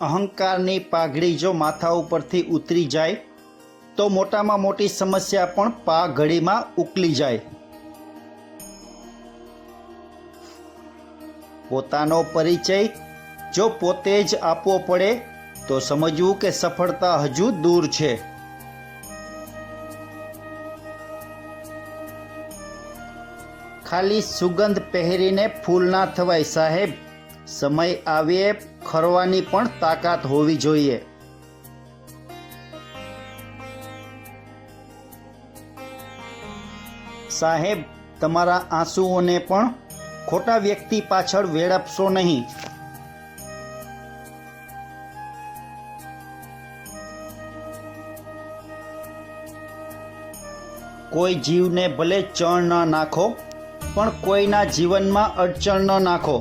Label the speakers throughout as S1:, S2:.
S1: અહંકારની પાઘડી જો માથા ઉપરથી ઉતરી જાય, તો મોટામાં મોટી સમસ્યા પણ પાઘડીમાં ઉકલી જાય. પોતાનો પરિચય જો પોતે જ આપવો પડે, તો સમજવું કે સફળતા હજુ દૂર છે. ખાલી સુગંધ પહેરીને ફૂલ ના થવાય સાહેબ. સમય આવે ખરવાની પણ તાકાત હોવી જોઈએ. સાહેબ, તમારા આંસુઓને પણ ખોટા વ્યક્તિ પાછળ વેડપશો નહીં. કોઈ જીવને ભલે ચણ ન નાખો, પણ કોઈના જીવનમાં અડચણ ન નાખો.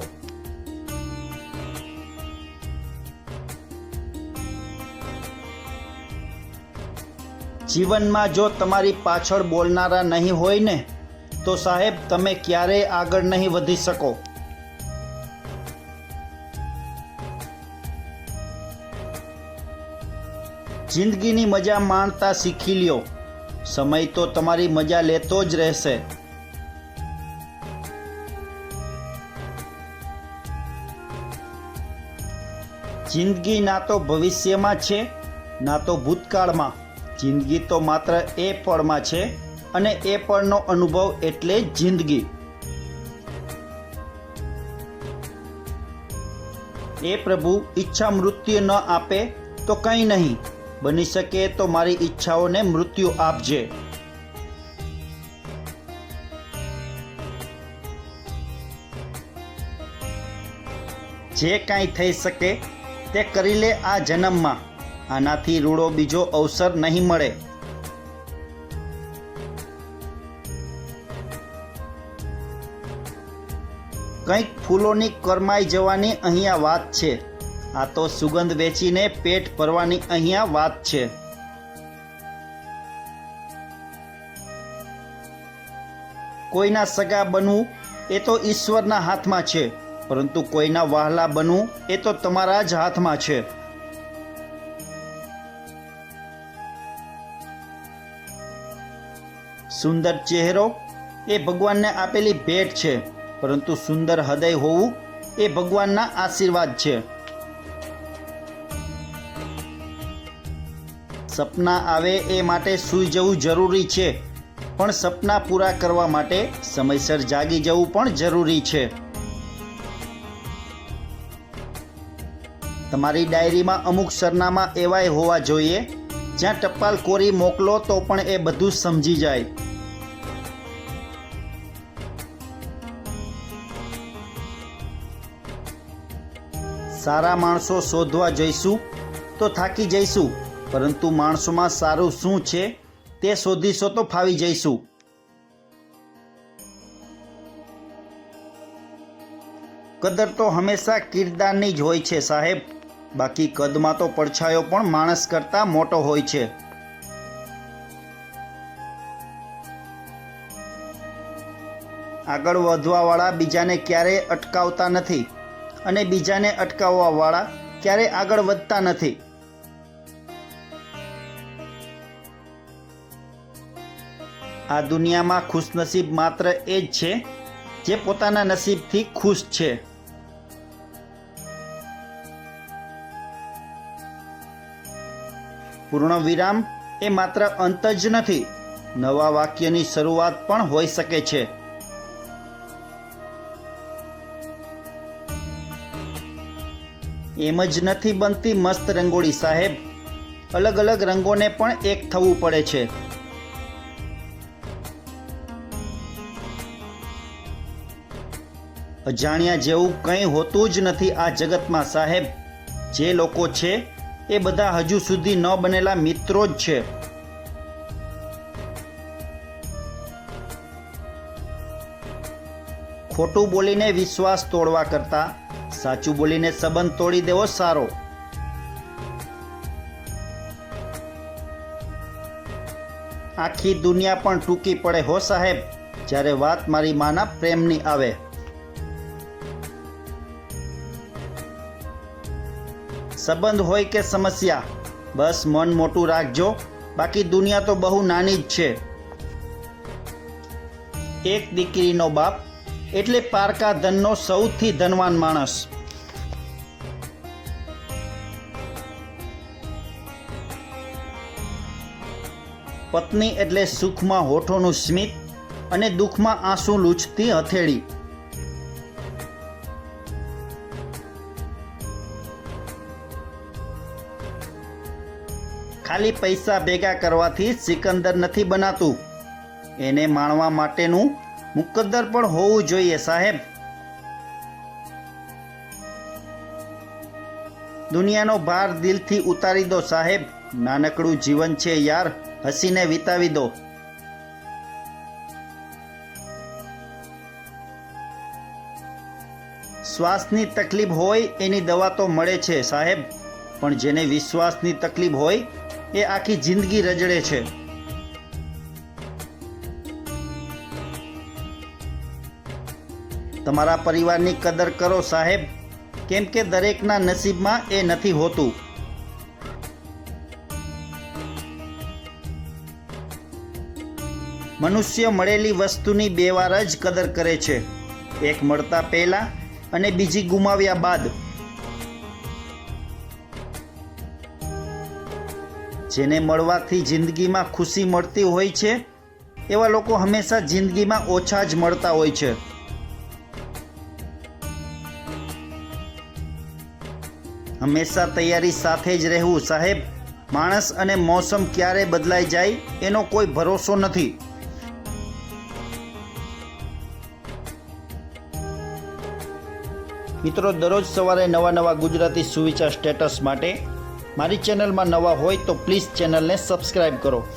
S1: જીવનમાં જો તમારી પાછળ બોલનારા નહીં હોય ને, તો સાહેબ તમે ક્યારેય આગળ નહીં વધી શકો. જિંદગીની મજા માણતા શીખી લ્યો. સમય તો તમારી મજા લેતો જ રહેશે. જિંદગી ના તો ભવિષ્યમાં છે, ના તો ભૂતકાળમાં. જિંદગી તો માત્ર એ પળમાં છે અને એ પળનો અનુભવ એટલે જિંદગી. એ પ્રભુ ઈચ્છા મૃત્યુ ન આપે તો કંઈ નહીં. બની શકે તો મારી ઈચ્છાઓને મૃત્યુ આપજે. જે કાંઈ થઈ શકે તે કરી લે આ જન્મમાં. આનાથી રૂડો બીજો અવસર નહીં મળે. કંઈક ફૂલોની કરમાઈ જવાની અહીંયા વાત છે. આ તો સુગંધ વેચીને પેટ ભરવાની અહીંયા વાત છે. કોઈના સગા બનવું એ તો ઈશ્વરના હાથમાં છે, પરંતુ કોઈના વહાલા બનવું એ તો તમારા જ હાથમાં છે. સુંદર ચહેરો એ ભગવાનને આપેલી ભેટ છે, પરંતુ સુંદર હૃદય હોવું એ ભગવાનના આશીર્વાદ છે. સપના આવે એ માટે સૂઈ જવું જરૂરી છે, પણ સપના પૂરા કરવા માટે સમયસર જાગી જવું પણ જરૂરી છે. તમારી ડાયરીમાં અમુક સરનામા એવાય હોવા જોઈએ, જ્યાં ટપાલ કોરી મોકલો તો પણ એ બધું સમજી જાય. સારા માણસો શોધવા જઈશું તો થાકી જઈશું, પરંતુ માણસોમાં સારું શું છે તે શોધીશો તો ફાવી જઈશું. કદર તો હંમેશા કિરદારની જ હોય છે સાહેબ. બાકી કદમાં તો પડછાયો પણ માણસ કરતાં મોટો હોય છે. આગળ વધવાવાળા બીજાને ક્યારેય અટકાવતા નથી. અને બીજાને અટકાવવાવાળા ક્યારેય આગળ વધતા નથી. આ દુનિયામાં ખુશનસીબ માત્ર એ જ છે જે પોતાના નસીબથી ખુશ છે. પૂર્ણ વિરામ એ માત્ર અંત જ નથી, નવા વાક્યની શરૂઆત પણ હોઈ શકે છે. એમ જ નથી બનતી મસ્ત રંગોળી, સાહેબ. અલગ અલગ રંગોને પણ એક થવું પડે છે. અજાણ્યા જેવું કંઈ હોતું જ નથી આ જગતમાં, સાહેબ. જે લોકો છે, એ બધા હજુ સુધી ન બનેલા મિત્રો જ છે. ખોટું બોલીને વિશ્વાસ તોડવા કરતા સાચું બોલીને સંબંધ તોડી દેવો સારો. આખી દુનિયા પણ ટૂંકી પડે હો સાહેબ, જ્યારે વાત મારી માના પ્રેમની આવે. સંબંધ હોય કે સમસ્યા, બસ મન મોટું રાખજો, બાકી દુનિયા તો બહુ નાની જ છે. એક દીકરીનો બાપ એટલે પારકા ધનનો સૌથી ધનવાન માણસ. પત્ની એટલે સુખમાં હોઠોનું સ્મિત અને દુઃખમાં આંસુ લૂછતી હથેળી. ખાલી પૈસા ભેગા કરવાથી સિકંદર નથી બનાતું. એને માણવા માટેનું મુકદ્દર પણ હોવું જોઈએ, સાહેબ. દુનિયાનો ભાર દિલથી ઉતારી દો, સાહેબ. નાનકડું જીવન છે યાર. હસીને વિતાવી દો. શ્વાસની તકલીફ હોય, એની દવા તો મળે છે, સાહેબ. પણ જેને વિશ્વાસની તકલીફ હોય, એ આખી જિંદગી રજડે છે. તમારા પરિવારની કદર કરો સાહેબ. કેમ કે દરેકના નસીબમાં એ નથી હોતું. મનુષ્ય મળેલી વસ્તુની બે વાર જ કદર કરે છે. એક મળતા પહેલા અને બીજી ગુમાવ્યા બાદ. જેને મળવાથી જિંદગીમાં ખુશી મળતી હોય છે, એવા લોકો હંમેશા જિંદગીમાં ઓછા જ મળતા હોય છે. હંમેશા તૈયારી સાથે જ રહેવું, સાહેબ. માણસ અને મોસમ ક્યારે બદલાઈ જાય એનો કોઈ ભરોસો નથી. મિત્રો, દરરોજ સવારે નવા નવા ગુજરાતી સુવિચાર સ્ટેટસ માટે મારી ચેનલમાં નવા હોય તો પ્લીઝ ચેનલને સબસ્ક્રાઈબ કરો.